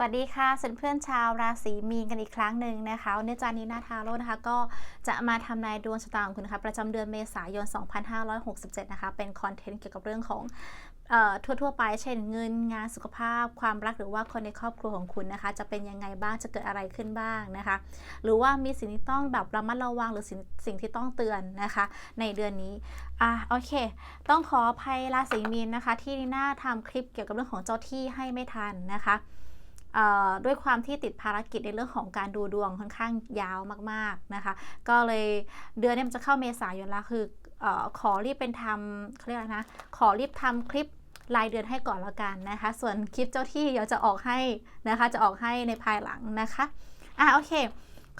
สวัสดีค่ะเพื่อนชาวราศีมีนกันอีกครั้งหนึ่งนะคะวันนี้จานีนาทาโร่นะคะก็จะมาทำนายดวงชะตาของคุณนะคะประจำเดือนเมษายน 2567 นะคะ เป็นคอนเทนต์เกี่ยวกับเรื่องของเอ่อทั่วๆไป เช่นเงินงานสุขภาพ ความรักหรือว่าคนในครอบครัวของคุณนะคะ จะเป็นยังไงบ้างจะเกิดอะไรขึ้นบ้างนะคะ หรือว่ามีสิ่งที่ต้องแบบระมัดระวังหรือสิ่งสิ่งที่ต้องเตือนนะคะ ในเดือนนี้อะโอเค ต้องขออภัยราศีมีนนะคะ ที่นีน่าทำคลิปเกี่ยวกับเรื่องของเจ้าที่ให้ไม่ทันนะคะ ด้วยความที่ติดภารกิจในเรื่องของการดูดวงค่อนข้างยาวมากๆนะคะ ก็เลยเดือนนี้มันจะเข้าเมษายนแล้วคืออขอรีบเป็นทำเขาเรียกนะ ขอรีบทำคลิปรายเดือนให้ก่อนแล้วกันนะคะ ส่วนคลิปเจ้าที่เดี๋ยวจะออกให้นะคะ จะออกให้ในภายหลังนะคะ อะโอเค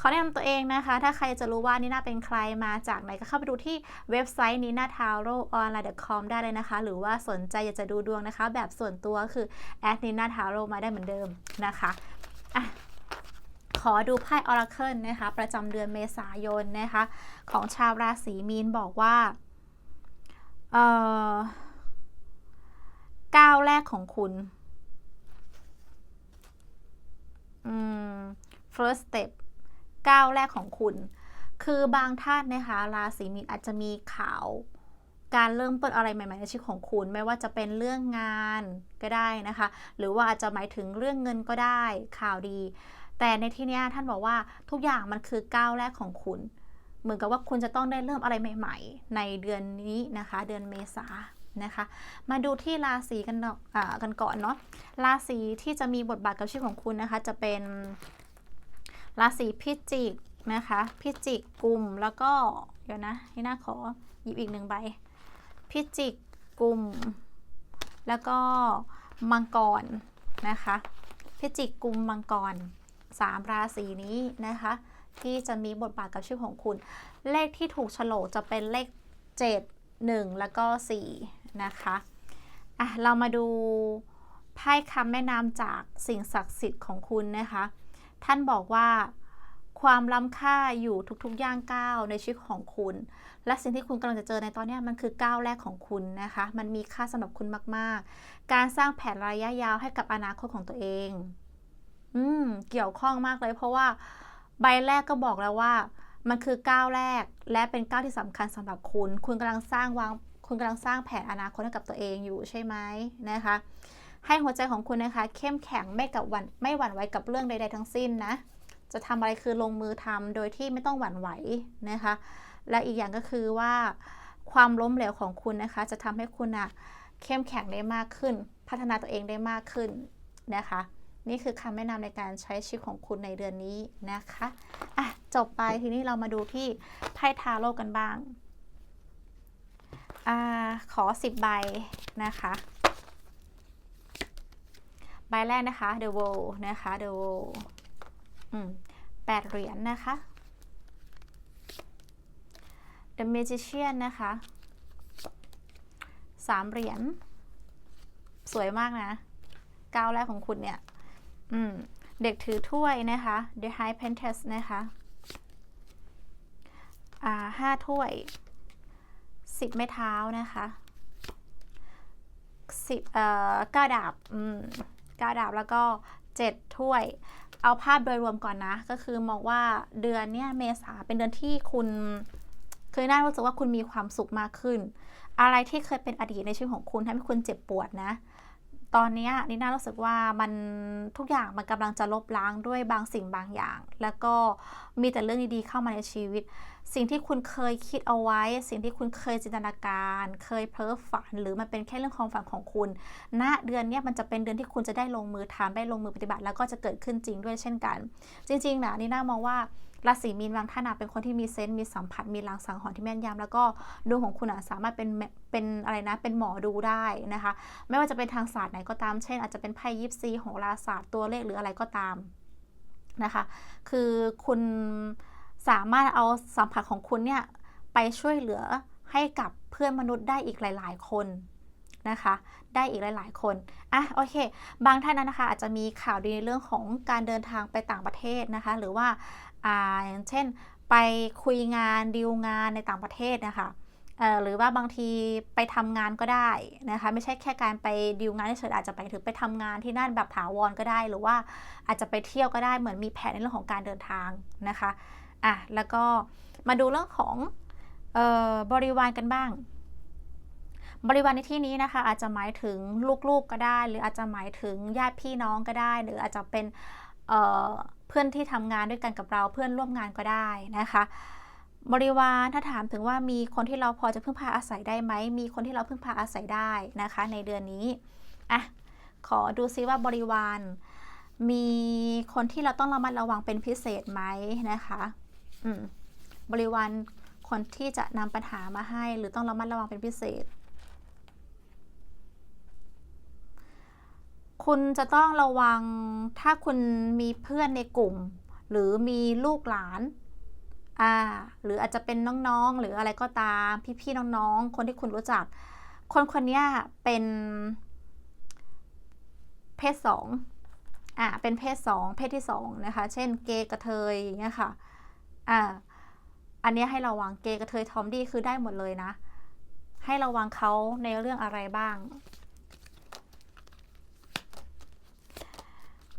ขอแนะนำตัวเองนะคะ ถ้าใครจะรู้ว่านีน่าเป็นใครมาจากไหนก็เข้าไปดูที่เว็บไซต์นีน่าทาโรออนไลน์ .com ได้เลยนะคะ หรือว่าสนใจอยากจะดูดวงนะคะ แบบส่วนตัวคือแอดนีน่าทาโรมาได้เหมือนเดิมนะคะอะขอดูไพ่ออราเคิลนะคะ ประจำเดือนเมษายนนะคะ ของชาวราศีมีนบอกว่าเอ่อก้าวแรกของคุณ อืม first step ก้าวแรกของคุณ คือบางท่านนะคะราศีมีนอาจจะมีข่าว การเริ่มต้นอะไรใหม่ๆในชีวิตของคุณ ไม่ว่าจะเป็นเรื่องงานก็ได้นะคะ หรือว่าอาจจะหมายถึงเรื่องเงินก็ได้ข่าวดี แต่ในที่นี้ท่านบอกว่าทุกอย่างมันคือก้าวแรกของคุณ เหมือนกับว่าคุณจะต้องได้เริ่มอะไรใหม่ ๆ ในเดือนนี้นะคะ เดือนเมษานะคะมาดูที่ราศีกันกันก่อนเนาะราศีที่จะมีบทบาทกับชีวิตของคุณนะคะ จะเป็น ราศีพิจิกนะคะ พิจิกกลุ่มแล้วก็เดี๋ยวนะนี่น่าขอหยิบอีกหนึ่งใบ พิจิกกลุ่ม แล้วก็มังกรนะคะ พิจิกกลุ่มมังกรสามราศีนี้นะคะ ที่จะมีบทบาทกับชีวิตของคุณ เลขที่ถูกโฉลกจะเป็นเลข 7 1 แล้วก็ 4 นะคะอะเรามาดูไพ่คำแนะนำจากสิ่งศักดิ์สิทธิ์ของคุณนะคะ ท่านบอกว่า ความล้ำค่าอยู่ทุกๆ ย่างก้าวในชีวิตของคุณ และสิ่งที่คุณกำลังจะเจอในตอนนี้มันคือก้าวแรกของคุณนะคะ มันมีค่าสำหรับคุณมากๆ การสร้างแผนระยะยาวให้กับอนาคตของตัวเอง อืม เกี่ยวข้องมากเลย เพราะว่าใบแรกก็บอกแล้วว่า มันคือก้าวแรกและเป็นก้าวที่สำคัญสำหรับคุณ คุณกำลังสร้างวาง คุณกำลังสร้างแผนอนาคตให้กับตัวเองอยู่ใช่ไหมนะคะ ให้หัวใจของคุณนะคะ เข้มแข็งไม่กับวันไม่หวั่นไหวกับเรื่องใด ๆ ทั้งสิ้นนะ จะทำอะไรคือลงมือทำโดยที่ไม่ต้องหวั่นไหวนะคะ และอีกอย่างก็คือว่าความล้มเหลวของคุณนะคะ จะทำให้คุณอะเข้มแข็งได้มากขึ้น พัฒนาตัวเองได้มากขึ้นนะคะ นี่คือคำแนะนำในการใช้ชีวิตของคุณในเดือนนี้นะคะอะจบไปทีนี้เรามาดูที่ไพ่ทาโร่กันบ้างอ่าขอ 10 ใบนะคะ ใบแรกนะคะ The World นะคะ The World แปดเหรียญนะคะ The Magician นะคะสามเหรียญ สวยมากนะก้าวแรกของคุณเนี่ย อืม เด็กถือถ้วยนะคะ The High Priestess นะคะ อ่าห้าถ้วยสิบไม้เท้านะคะสิบเอ่อก้าดาบ อืมก้าดาบแล้วก็เจ็ดถ้วย เอาภาพโดยรวมก่อนนะ ก็คือมองว่าเดือนเนี้ยเมษาเป็นเดือนที่คุณเคยน่ารู้สึกว่าคุณมีความสุขมากขึ้น อะไรที่เคยเป็นอดีตในชีวิตของคุณทำให้คุณเจ็บปวดนะ ตอนนี้นิน่ารู้สึกว่ามันทุกอย่างมันกำลังจะลบล้างด้วยบางสิ่งบางอย่าง แล้วก็มีแต่เรื่องดีๆเข้ามาในชีวิต สิ่งที่คุณเคยคิดเอาไว้ สิ่งที่คุณเคยจินตนาการ เคยเพ้อฝันหรือมันเป็นแค่เรื่องความฝันของคุณณเดือนนี้มันจะเป็นเดือนที่คุณจะได้ลงมือทำได้ลงมือปฏิบัติ แล้วก็จะเกิดขึ้นจริงด้วยเช่นกัน จริงๆนะนิน่ามองว่า ราศีมีนบางท่านเป็นคนที่มีเซนส์มีสัมผัสมีลางสังหรณ์ที่แม่นยำแล้วก็ดวงของคุณสามารถเป็นเป็นอะไรนะเป็นหมอดูได้นะคะ ไม่ว่าจะเป็นทางศาสตร์ไหนก็ตามเช่น อาจจะเป็นไพ่ยิปซีโหราศาสตร์ตัวเลขหรืออะไรก็ตามนะคะ คือคุณสามารถเอาสัมผัสของคุณเนี่ยไปช่วยเหลือให้กับเพื่อนมนุษย์ได้อีกหลาย ๆ คน นะคะ ได้อีกหลายๆ คนอะโอเค บางท่านนั้นนะคะ อาจจะมีข่าวดีในเรื่องของการเดินทางไปต่างประเทศนะคะ หรือว่าอ่าอย่างเช่น ไปคุยงานดีลงานในต่างประเทศนะคะหรือว่าบางทีไปทำงานก็ได้นะคะ ไม่ใช่แค่การไปดีลงานเฉยๆอาจจะไปถึงไปทำงานที่นั่นแบบถาวรก็ได้ หรือว่าอาจจะไปเที่ยวก็ได้เหมือนมีแผนในเรื่องของการเดินทางนะคะอะแล้วก็มาดูเรื่องของออบริวารกันบ้าง บริวารในที่นี้นะคะ อาจจะหมายถึงลูกๆก็ได้ หรืออาจจะหมายถึงญาติพี่น้องก็ได้ หรืออาจจะเป็นเเพื่อนที่ทำงานด้วยกันกับเราเพื่อนร่วมงานก็ได้นะคะ บริวารถ้าถามถึงว่ามีคนที่เราพอจะพึ่งพาอาศัยได้ไหมมีคนที่เราพึ่งพาอาศัยได้นะคะ ในเดือนนี้อะขอดูซิว่าบริวารมีคนที่เราต้องระมัดระวังเป็นพิเศษไหมนะคะอืมบริวารคนที่จะนำปัญหามาให้ หรือต้องระมัดระวังเป็นพิเศษ คุณจะต้องระวังถ้าคุณมีเพื่อนในกลุ่ม หรือมีลูกหลานอ่าหรืออาจจะเป็นน้องๆ หรืออะไรก็ตาม พี่ๆ น้องๆ คนที่คุณรู้จัก คนคนนี้เป็นเพศสองอ่าเป็นเพศสองเพศที่สองนะคะ เช่นเกย์กระเทยอย่างเงี้ยค่ะอ่าอันนี้ให้ระวังเกย์กระเทยทอมดี้คือได้หมดเลยนะ ให้ระวังเขาในเรื่องอะไรบ้าง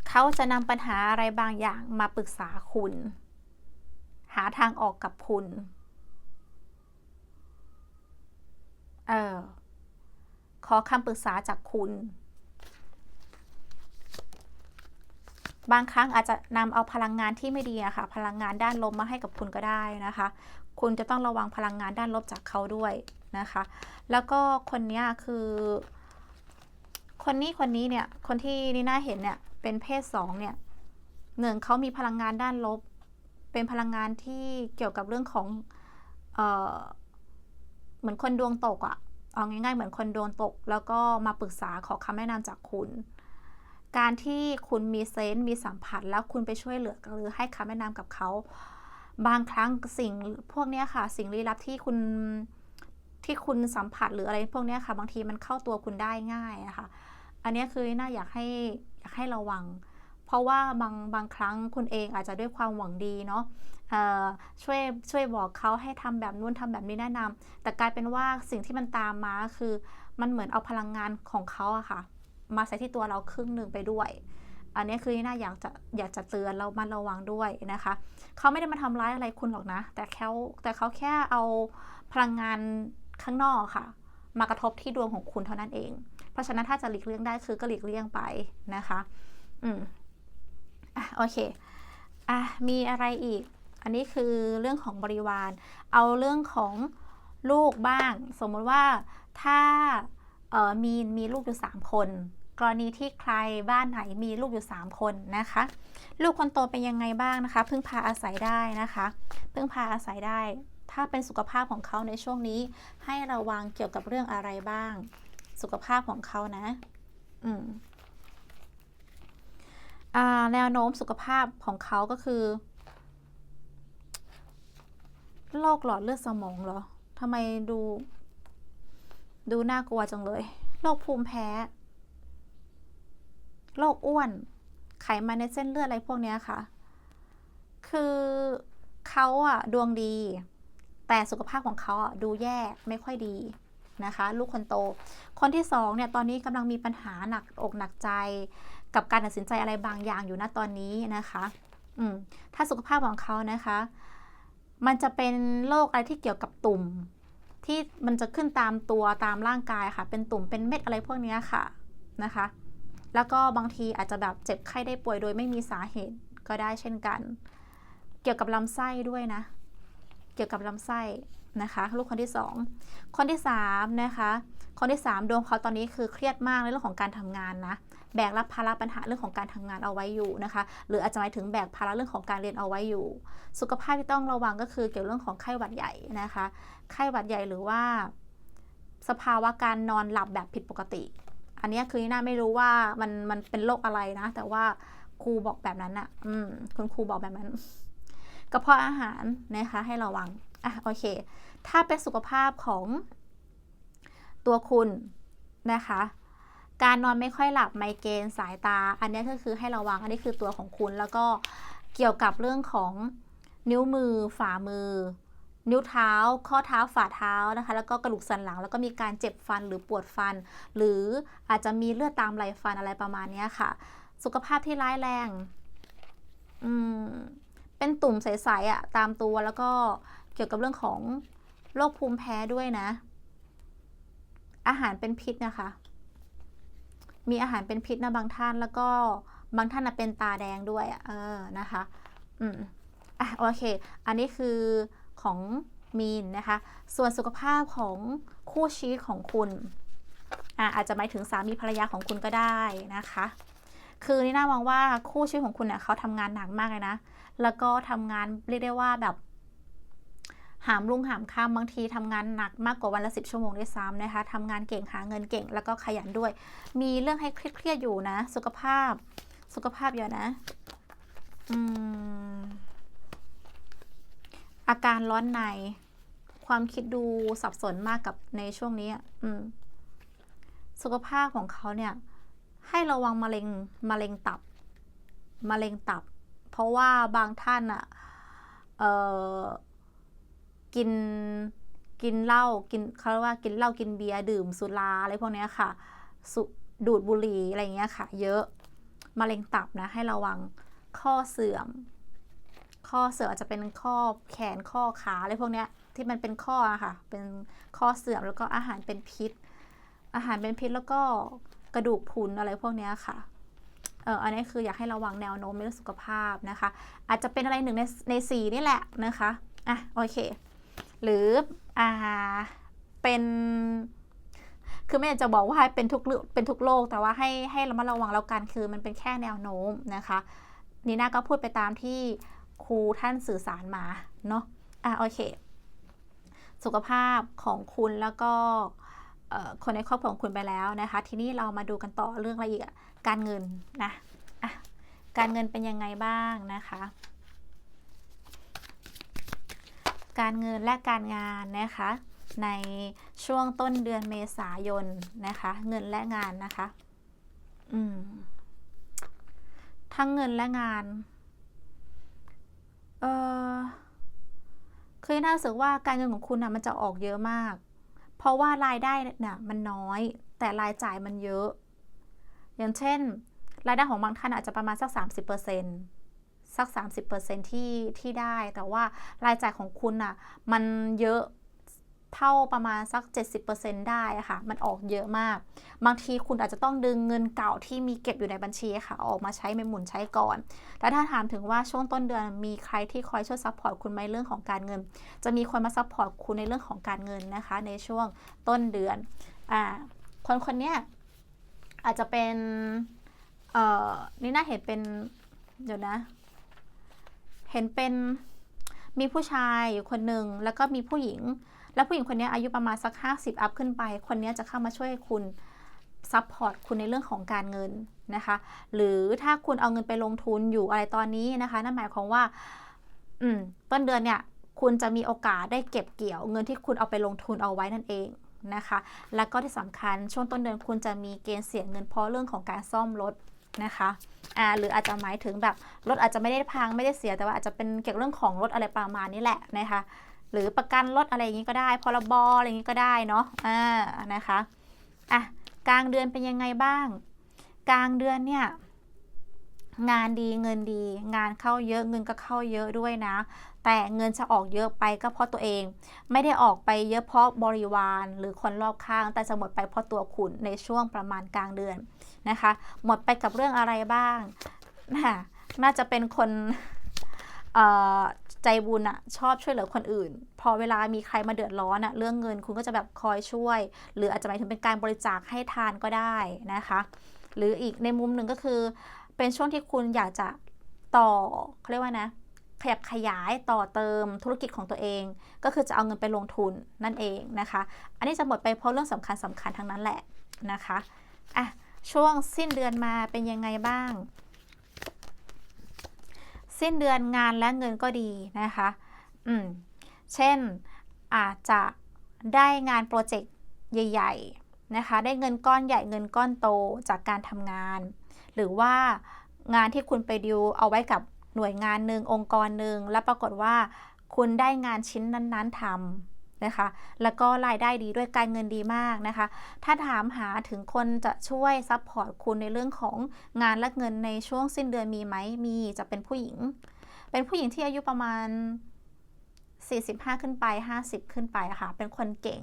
เขาจะนำปัญหาอะไรบางอย่างมาปรึกษาคุณ หาทางออกกับคุณ เออ ขอคำปรึกษาจากคุณ บางครั้งอาจจะนำเอาพลังงานที่ไม่ดีอะค่ะ พลังงานด้านลบมาให้กับคุณก็ได้นะคะ คุณจะต้องระวังพลังงานด้านลบจากเขาด้วยนะคะ แล้วก็คนนี้คือ คนนี้คนนี้เนี่ย คนที่นี่น่าเห็นเนี่ย เป็นเพศสองเนี่ยหนึ่งเขามีพลังงานด้านลบ เป็นพลังงานที่เกี่ยวกับเรื่องของเออเหมือนคนดวงตกอะเอาง่ายๆเหมือนคนดวงตก แล้วก็มาปรึกษาขอคำแนะนำจากคุณ การที่คุณมีเซนต์มีสัมผัส แล้วคุณไปช่วยเหลือหรือให้คำแนะนำกับเขาบางครั้งสิ่งพวกนี้ค่ะ สิ่งลี้ลับที่คุณที่คุณสัมผัสหรืออะไรพวกนี้ค่ะ บางทีมันเข้าตัวคุณได้ง่ายนะคะ อันนี้คือน่าอยากให้ อยากให้ระวัง เพราะว่าบางบางครั้งคุณเองอาจจะด้วยความหวังดีเนาะช่วยช่วยบอกเขาให้ทำแบบนู้นทำแบบนี้แนะนำแต่กลายเป็นว่าสิ่งที่มันตามมาคือมันเหมือนเอาพลังงานของเขาอะค่ะ มาใส่ที่ตัวเราครึ่งหนึ่งไปด้วย อันนี้คือน่าอยากจะอยากจะเตือนเรามาระวังด้วยนะคะ เขาไม่ได้มาทำร้ายอะไรคุณหรอกนะ แต่เขาแต่เขาแค่เอาพลังงานข้างนอกค่ะ มากระทบที่ดวงของคุณเท่านั้นเอง ราะฉะนั้นถ้าจะหลีกเลี่ยงได้คือก็หลีกเลี่ยงไปนะคะ อืมอะโอเคอะมีอะไรอีก อันนี้คือเรื่องของบริวาร เอาเรื่องของลูกบ้าง สมมติว่าถ้าเออมีมีลูกอยู่สามคน กรณีที่ใครบ้านไหนมีลูกอยู่ 3 คนนะคะ ลูกคนโตเป็นยังไงบ้างนะคะ พึ่งพาอาศัยได้นะคะ พึ่งพาอาศัยได้ ถ้าเป็นสุขภาพของเขาในช่วงนี้ ให้ระวังเกี่ยวกับเรื่องอะไรบ้าง สุขภาพของเขานะ อืมแนวโน้มสุขภาพของเขาก็คือโรคหลอดเลือดสมองเหรอทำไมดู ดูน่ากลัวจังเลยโรคภูมิแพ้โรคอ้วน ไขมันในเส้นเลือดอะไรพวกนี้ค่ะ คือเขาอะดวงดี แต่สุขภาพของเขาอะดูแย่ไม่ค่อยดี นะคะลูกคนโต คนที่สองเนี่ยตอนนี้กำลังมีปัญหาหนักอกหนักใจ กับการตัดสินใจอะไรบางอย่างอยู่นะตอนนี้นะคะอืมถ้าสุขภาพของเขานะคะ มันจะเป็นโรคอะไรที่เกี่ยวกับตุ่ม ที่มันจะขึ้นตามตัวตามร่างกายค่ะ เป็นตุ่มเป็นเม็ดอะไรพวกนี้ค่ะนะคะ แล้วก็บางทีอาจจะแบบเจ็บไข้ได้ป่วยโดยไม่มีสาเหตุก็ได้เช่นกัน เกี่ยวกับลำไส้ด้วยนะ เกี่ยวกับลำไส้ นะคะลูกคนที่ 2 คนที่3นะคะคนที่ 3 ดวงเขาตอนนี้คือเครียดมากในเรื่องของการทำงานนะแบกรับภาระปัญหาเรื่องของการทำงานเอาไว้อยู่นะคะ หรืออาจจะหมายถึงแบกภาระเรื่องของการเรียนเอาไว้อยู่ สุขภาพที่ต้องระวังก็คือเกี่ยวเรื่องของไข้หวัดใหญ่นะคะไข้หวัดใหญ่หรือว่า สภาวะการนอนหลับแบบผิดปกติ อันนี้คือน่าไม่รู้ว่ามันมันเป็นโรคอะไรนะ แต่ว่าครูบอกแบบนั้นอะอืมคุณครูบอกแบบนั้นกระเพาะอาหารนะคะให้ระวัง อะโอเค ถ้าเป็นสุขภาพของตัวคุณนะคะ การนอนไม่ค่อยหลับไมเกรนสายตา อันนี้ก็คือให้ระวังอันนี้คือตัวของคุณแล้วก็เกี่ยวกับเรื่องของนิ้วมือ ฝ่ามือ นิ้วเท้า ข้อเท้าฝ่าเท้านะคะ แล้วก็กระดูกสันหลัง แล้วก็มีการเจ็บฟันหรือปวดฟัน หรืออาจจะมีเลือดตามไหลฟันอะไรประมาณนี้ค่ะ สุขภาพที่ร้ายแรง อืมเป็นตุ่มใสๆอะตามตัวแล้วก็ กี่ยวกับเรื่องของโรคภูมิแพ้ด้วยนะ อาหารเป็นพิษนะคะ มีอาหารเป็นพิษนะบางท่านแล้วก็บางท่านเป็นตาแดงด้วยเออนะคะ อืมอะโอเค อันนี้คือของมีนนะคะ ส่วนสุขภาพของคู่ชีวิตของคุณอะอาจจะหมายถึงสามีภรรยาของคุณก็ได้นะคะ คือนี่น่ามองว่าคู่ชีวิตของคุณเนี่ยเขาทำงานหนักมากเลยนะ แล้วก็ทำงานเรียกได้ว่าแบบ หามรุ่งหามค่ำบางทีทำงานหนักมากกว่าวันละสิบชั่วโมงด้วยซ้ำนะคะทำงานเก่งหาเงินเก่งแล้วก็ขยันด้วย มีเรื่องให้เครียดๆอยู่นะ สุขภาพ สุขภาพเยอะนะออาการร้อนใน ความคิดดูสับสนมากกับในช่วงนี้อืม สุขภาพของเขาเนี่ย ให้ระวังมะเร็งมะเร็งตับมะเร็งตับ เพราะว่าบางท่านอะเอ่อ กินกินเหล้ากินเขาเรียกว่ากินเหล้ากินเบียร์ดื่มสุราอะไรพวกนี้ค่ะสุดูดบุหรี่อะไรอย่างเงี้ยค่ะ เยอะมะเร็งตับนะให้ระวังข้อเสื่อม ข้อเสื่อมอาจจะเป็นข้อแขนข้อขาอะไรพวกเนี้ยที่มันเป็นข้ออะค่ะ เป็นข้อเสื่อมแล้วก็อาหารเป็นพิษ อาหารเป็นพิษแล้วก็กระดูกพุนอะไรพวกเนี้ยค่ะเอออันนี้คืออยากให้ระวังแนวโน้มเรื่องสุขภาพนะคะ อาจจะเป็นอะไรหนึ่งในในสี่นี่แหละนะคะอะโอเค หรืออ่าเป็นคือไม่อยากจะบอกว่าเป็นทุกเรื่องเป็นทุกโรคแต่ว่าให้ให้ระมัดระวังแล้วกันคือมันเป็นแค่แนวโน้มนะคะ นีน่าก็พูดไปตามที่ครูท่านสื่อสารมาเนาะอะโอเค สุขภาพของคุณแล้วก็คนในครอบครัวของคุณไปแล้วนะคะ ทีนี้เรามาดูกันต่อเรื่องอะไรอีกการเงินนะอะการเงินเป็นยังไงบ้างนะคะ การเงินและการงานนะคะ ในช่วงต้นเดือนเมษายนนะคะ เงินและงานนะคะ อืม ทั้งเงินและงาน เออคือน่าสึกว่าการเงินของคุณนะมันจะออกเยอะมาก เพราะว่ารายได้เนี่ยมันน้อย แต่รายจ่ายมันเยอะ อย่างเช่น รายได้ของบางท่านอาจจะประมาณสัก 30% สัก 30%ที่ที่ได้ แต่ว่ารายจ่ายของคุณน่ะมันเยอะเท่าประมาณสัก 70%ได้ค่ะ มันออกเยอะมาก บางทีคุณอาจจะต้องดึงเงินเก่าที่มีเก็บอยู่ในบัญชีค่ะ ออกมาใช้ไม่หมุนใช้ก่อนแล้วถ้าถามถึงว่าช่วงต้นเดือนมีใครที่คอยช่วยซัพพอร์ตคุณไหมเรื่องของการเงิน จะมีคนมาซัพพอร์ตคุณในเรื่องของการเงินนะคะ ในช่วงต้นเดือน อ่า คนคนนี้อาจจะเป็น เอ่อ นี่น่าเห็นเป็น เดี๋ยวนะ เห็นเป็นมีผู้ชายอยู่คนหนึ่งแล้วก็มีผู้หญิง แล้วผู้หญิงคนนี้อายุประมาณสัก 50 อัพขึ้นไป คนนี้จะเข้ามาช่วยคุณซัพพอร์ตคุณในเรื่องของการเงินนะคะ หรือถ้าคุณเอาเงินไปลงทุนอยู่อะไรตอนนี้นะคะ นั่นหมายความว่า อืม ต้นเดือนเนี่ย คุณจะมีโอกาสได้เก็บเกี่ยวเงินที่คุณเอาไปลงทุนเอาไว้นั่นเองนะคะ แล้วก็ที่สำคัญช่วงต้นเดือนคุณจะมีเกณฑ์เสียเงินเพราะเรื่องของการซ่อมรถ นะคะอ่าหรืออาจจะหมายถึงแบบรถอาจจะไม่ได้พังไม่ได้เสียแต่ว่าอาจจะเป็นเกี่ยวกับเรื่องของรถอะไรประมาณนี้แหละนะคะหรือประกันรถอะไรอย่างนี้ก็ได้พรบอะไรอย่างนี้ก็ได้เนาะอ่านะคะอะกลางเดือนเป็นยังไงบ้าง กลางเดือนเนี่ยงานดีเงินดี งานเข้าเยอะเงินก็เข้าเยอะด้วยนะ แต่เงินจะออกเยอะไปก็เพราะตัวเอง ไม่ได้ออกไปเยอะเพราะบริวารหรือคนรอบข้าง แต่จะหมดไปเพราะตัวคุณในช่วงประมาณกลางเดือน นะคะ หมดไปกับเรื่องอะไรบ้างนะน่าจะเป็นคนใจบุญอะชอบช่วยเหลือคนอื่น พอเวลามีใครมาเดือดร้อนอะเรื่องเงินคุณก็จะแบบคอยช่วย หรืออาจจะหมายถึงเป็นการบริจาคให้ทานก็ได้นะคะ หรืออีกในมุมหนึ่งก็คือ เป็นช่วงที่คุณอยากจะต่อเขาเรียกว่านะขยับขยายต่อเติมธุรกิจของตัวเอง ก็คือจะเอาเงินไปลงทุนนั่นเองนะคะ อันนี้จะหมดไปเพราะเรื่องสำคัญสำคัญทั้งนั้นแหละนะคะอะ ช่วงสิ้นเดือนมาเป็นยังไงบ้าง สิ้นเดือนงานและเงินก็ดีนะคะ อืม เช่นอาจจะได้งานโปรเจกต์ใหญ่ ๆ นะคะ ได้เงินก้อนใหญ่เงินก้อนโตจากการทำงาน หรือว่างานที่คุณไปดิวเอาไว้กับหน่วยงานหนึ่งองค์กรหนึ่งแล้วปรากฏว่าคุณได้งานชิ้นนั้น ๆทำ นะคะ แล้วก็รายได้ดีด้วยการเงินดีมากนะคะ ถ้าถามหาถึงคนจะช่วยซัพพอร์ตคุณในเรื่องของงานและเงินในช่วงสิ้นเดือนมีไหม มีจะเป็นผู้หญิง เป็นผู้หญิงที่อายุประมาณ 45 ขึ้นไป 50 ขึ้นไปะค่ะ เป็นคนเก่ง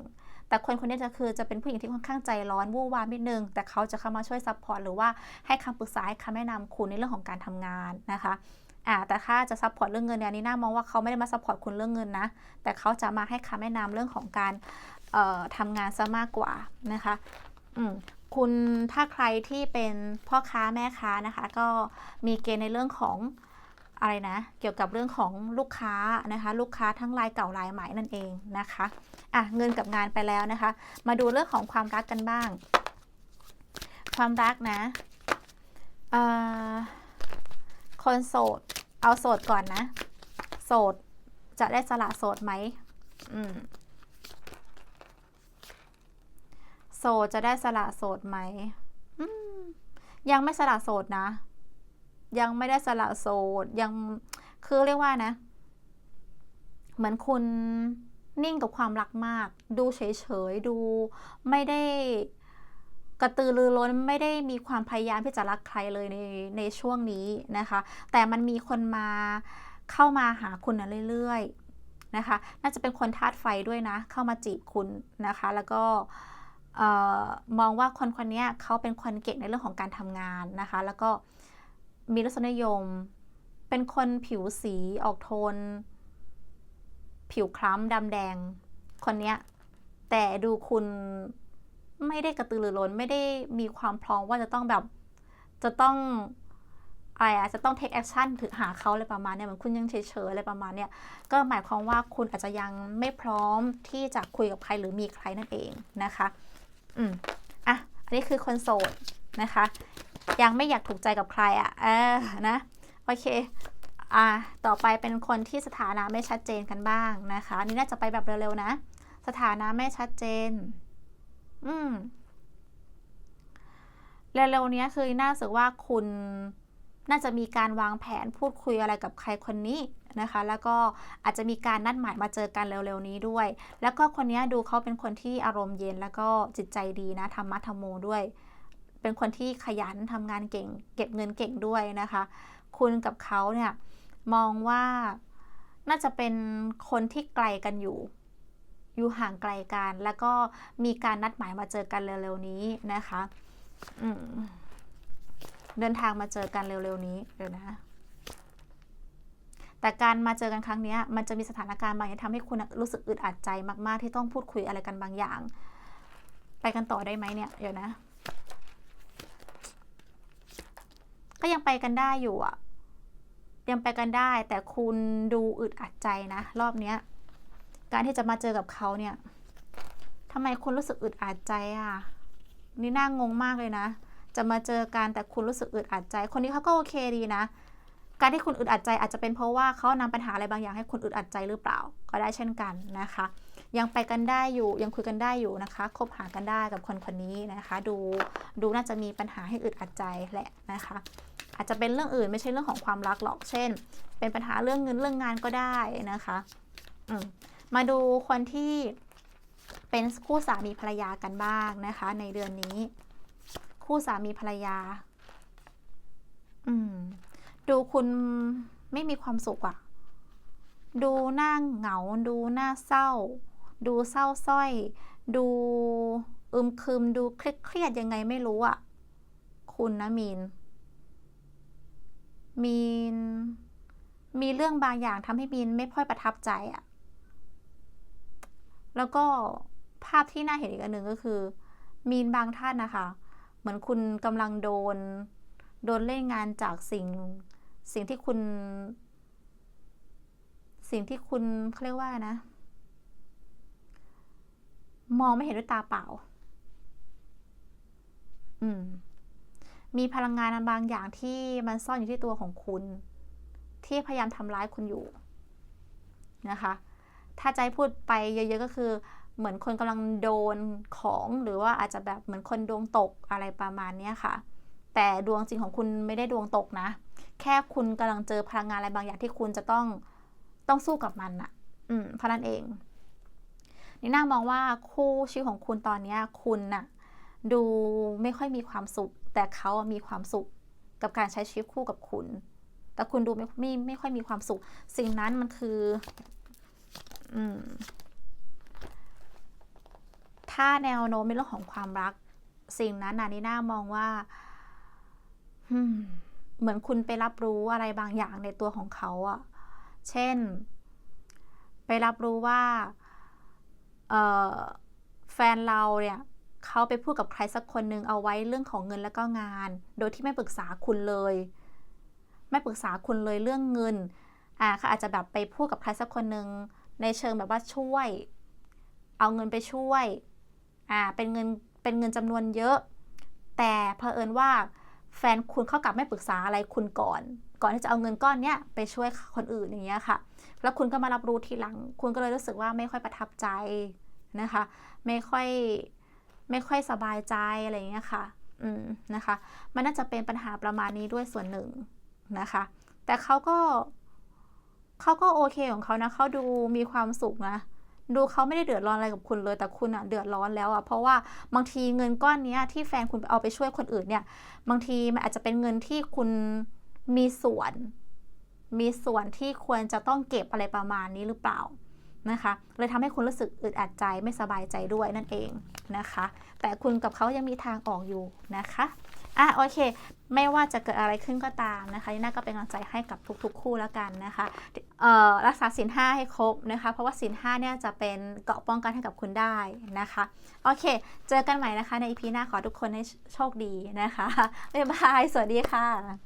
แต่คนคนนี้จะคือจะเป็นผู้หญิงที่ค่อนข้างใจร้อนวู่วามนิดนึง แต่เขาจะเข้ามาช่วยซัพพอร์ตหรือว่าให้คำปรึกษาให้คำแนะนำคุณในเรื่องของการทำงานนะคะ อ่าแต่ถ้าจะซัพพอร์ตเรื่องเงินเนี่ยนี่น่ามองว่าเขาไม่ได้มาซัพพอร์ตคุณเรื่องเงินนะ แต่เขาจะมาให้คำแนะนำเรื่องของการทำงานซะมากกว่านะคะอืคุณถ้าใครที่เป็นพ่อค้าแม่ค้านะคะ ก็มีเกณฑ์ในเรื่องของอะไรนะ เกี่ยวกับเรื่องของลูกค้านะคะ ลูกค้าทั้งรายเก่ารายใหม่นั่นเองนะคะอะเงินกับงานไปแล้วนะคะ มาดูเรื่องของความรักกันบ้าง ความรักนะเอ่อ คนโสด เอาโสดก่อนนะ โสด จะได้สละโสดไหมอืมโสดจะได้สละโสดไหมอืมยังไม่สละโสดนะ ยังไม่ได้สละโสด ยัง คือเรียกว่านะ เหมือนคุณนิ่งกับความรักมาก ดูเฉยๆ ดูไม่ได้ กระตือรือร้นไม่ได้มีความพยายามที่จะรักใครเลยในในช่วงนี้นะคะ แต่มันมีคนมาเข้ามาหาคุณนะเรื่อยๆนะคะ น่าจะเป็นคนธาตุไฟด้วยนะ เข้ามาจีบคุณนะคะ แล้วก็มองว่าคนคนนี้เขาเป็นคนเก่งในเรื่องของการทำงานนะคะ แล้วก็มีรสนิยม เป็นคนผิวสีออกโทน ผิวคล้ำดำแดง คนเนี้ยแต่ดูคุณ ไม่ได้กระตือรือร้นไม่ได้มีความพร้อมว่าจะต้องแบบจะต้องอะไรอะจะต้อง take action ถือหาเขาอะไรประมาณเนี้ยเหมือนคุณยังเฉยๆอะไรประมาณเนี้ยก็หมายความว่าคุณอาจจะยังไม่พร้อมที่จะคุยกับใครหรือมีใครนั่นเองนะคะอืมอะอันนี้คือคนโสดนะคะ ยังไม่อยากถูกใจกับใครอะ่ะเออนะโอเคอ่าต่อไปเป็นคนที่สถานะไม่ชัดเจนกันบ้างนะคะนนี่น่าจะไปแบบเร็วๆนะ สถานะไม่ชัดเจน อืมเร็วๆนี้คือน่าสึกว่าคุณน่าจะมีการวางแผนพูดคุยอะไรกับใครคนนี้นะคะ แล้วก็อาจจะมีการนัดหมายมาเจอกันเร็วๆนี้ด้วย แล้วก็คนนี้ดูเขาเป็นคนที่อารมณ์เย็นแล้วก็จิตใจดีนะธรรมะธรรมโมด้วย เป็นคนที่ขยันทำงานเก่ง เก็บเงินเก่งด้วยนะคะ คุณกับเขาเนี่ยมองว่าน่าจะเป็นคนที่ไกลกันอยู่ อยู่ห่างไกลกัน แล้วก็มีการนัดหมายมาเจอกันเร็วๆนี้นะคะเดินทางมาเจอกันเร็วๆนี้เดี๋ยวนะแต่การมาเจอกันครั้งนี้มันจะมีสถานการณ์บางอย่างทำให้คุณรู้สึกอึดอัดใจมากๆ ที่ต้องพูดคุยอะไรกันบางอย่าง ไปกันต่อได้ไหมเนี่ยเดี๋ยวนะ ก็ยังไปกันได้อยู่อะยังไปกันได้ แต่คุณดูอึดอัดใจนะ รอบเนี้ย การที่จะมาเจอกับเขาเนี่ยทำไมคุณรู้สึกอึดอัดใจอะนี่น่างงมากเลยนะ จะมาเจอกันแต่คุณรู้สึกอึดอัดใจ คนนี้เขาก็โอเคดีนะ การที่คุณอึดอัดใจอาจจะเป็นเพราะว่าเขานำปัญหาอะไรบางอย่างให้คุณอึดอัดใจหรือเปล่า ก็ได้เช่นกันนะคะ ยังไปกันได้อยู่ยังคุยกันได้อยู่นะคะ คบหากันได้กับคนคนนี้นะคะ ดูดูน่าจะมีปัญหาให้อึดอัดใจแหละนะคะ อาจจะเป็นเรื่องอื่นไม่ใช่เรื่องของความรักหรอก เช่น เป็นปัญหาเรื่องเงินเรื่องงานก็ได้นะคะ อืม มาดูคนที่เป็นคู่สามีภรรยากันบ้างนะคะ ในเดือนนี้ คู่สามีภรรยา อืม ดูคุณไม่มีความสุขอะดูหน้าเหงา ดูหน้าเศร้า ดูเศร้าส้อย ดูอึมครึม ดูเครียดเครียดยังไงไม่รู้อะคุณนะมีน มีน มีเรื่องบางอย่างทำให้มีนไม่ค่อยประทับใจอะ แล้วก็ภาพที่น่าเห็นอีกอันหนึ่งก็คือ มีนบางท่านนะคะ เหมือนคุณกำลังโดน โดนเล่นงานจากสิ่ง สิ่งที่คุณ สิ่งที่คุณเขาเรียกว่านะ มองไม่เห็นด้วยตาเปล่า อืม มีพลังงานบางอย่างที่มันซ่อนอยู่ที่ตัวของคุณ ที่พยายามทำร้ายคุณอยู่นะคะ ถ้าใจพูดไปเยอะๆก็คือ เหมือนคนกำลังโดนของหรือว่าอาจจะแบบเหมือนคนดวงตกอะไรประมาณนี้ค่ะ แต่ดวงจริงของคุณไม่ได้ดวงตกนะ แค่คุณกำลังเจอพลังงานอะไรบางอย่างที่คุณจะต้องต้องสู้กับมันอะอืมเพราะนั้นเองนี่น่ามองว่าคู่ชีวิตของคุณตอนเนี้คุณน่ะดูไม่ค่อยมีความสุข แต่เขามีความสุขกับการใช้ชีวิตคู่กับคุณ แต่คุณดูไม่ไม่ไม่ค่อยมีความสุข สิ่งนั้นมันคือ ถ้าแนวโน้มในเรื่องของความรัก สิ่งนั้นนานิน่ามองว่าเหมือนคุณไปรับรู้อะไรบางอย่างในตัวของเขาอะเช่น ไปรับรู้ว่าแฟนเราเนี่ยเขาไปพูดกับใครสักคนหนึ่งเอาไว้เรื่องของเงินแล้วก็งาน โดยที่ไม่ปรึกษาคุณเลย ไม่ปรึกษาคุณเลยเรื่องเงิน อ่าเขาอาจจะแบบไปพูดกับใครสักคนหนึ่ง ในเชิงแบบว่าช่วย เอาเงินไปช่วยอ่าเป็นเงินเป็นเงินจำนวนเยอะ แต่เผอิญว่าแฟนคุณเข้ากลับไม่ปรึกษาอะไรคุณก่อน ก่อนที่จะเอาเงินก้อนเนี้ยไปช่วยคนอื่นอย่างเงี้ยค่ะ แล้วคุณก็มารับรู้ทีหลัง คุณก็เลยรู้สึกว่าไม่ค่อยประทับใจนะคะ ไม่ค่อยไม่ค่อยสบายใจอะไรอย่างเงี้ยค่ะ อืมนะคะ มันน่าจะเป็นปัญหาประมาณนี้ด้วยส่วนหนึ่งนะคะ แต่เขาก็ เขาก็โอเคของเขานะเขาดูมีความสุขนะดูเขาไม่ได้เดือดร้อนอะไรกับคุณเลย แต่คุณอะเดือดร้อนแล้วอะเพราะว่าบางทีเงินก้อนนี้ที่แฟนคุณเอาไปช่วยคนอื่นเนี่ย บางทีมันอาจจะเป็นเงินที่คุณมีส่วน มีส่วนที่ควรจะต้องเก็บอะไรประมาณนี้หรือเปล่านะคะ เลยทำให้คุณรู้สึกอึดอัดใจไม่สบายใจด้วยนั่นเองนะคะ แต่คุณกับเขายังมีทางออกอยู่นะคะ อะโอเค ไม่ว่าจะเกิดอะไรขึ้นก็ตามนะคะนี่น่าก็เป็นกำลังใจให้กับทุกๆ คู่แล้วกันนะคะเอ่อรักษาสินห้าให้ครบนะคะ เพราะว่าสินห้าเนี่ยจะเป็นเกราะป้องกันให้กับคุณได้นะคะ โอเค เจอกันใหม่นะคะในอีพีหน้าขอทุกคนให้โชคดีนะคะบ๊ายบาย สวัสดีค่ะ